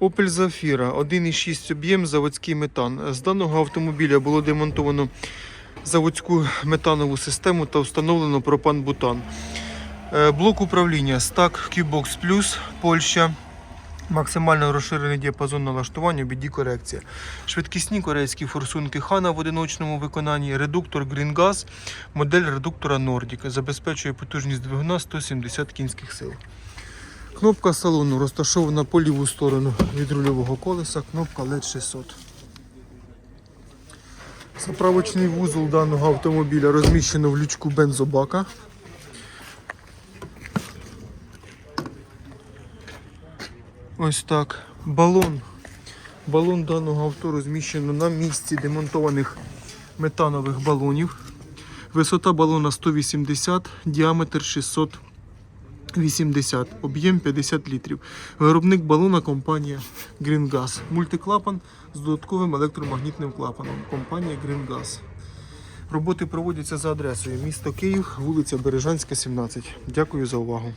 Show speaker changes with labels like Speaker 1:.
Speaker 1: Opel Zafira 1,6 об'єм, заводський метан. З даного автомобіля було демонтовано заводську метанову систему та встановлено пропан-бутан. Е, Блок управління Stack Qbox Plus Польща. Максимально розширений діапазон налаштування, біді корекція. Швидкісні корейські форсунки Хана в одиночному виконанні, редуктор Green Gas, модель редуктора Nordic. Забезпечує потужність двигуна 170 кінських сил. Кнопка салону розташована по ліву сторону від рульового колеса, кнопка LED 600. Заправочний вузол даного автомобіля розміщено в лючку бензобака. Ось так. Балон. Балон даного авто розміщено на місці демонтованих метанових балонів. Висота балона 180, діаметр 680, об'єм 50 літрів. Виробник балона компанія Green Gas. Мультиклапан з додатковим електромагнітним клапаном. Компанія Green Gas. Роботи проводяться за адресою місто Київ, вулиця Бережанська, 17. Дякую за увагу.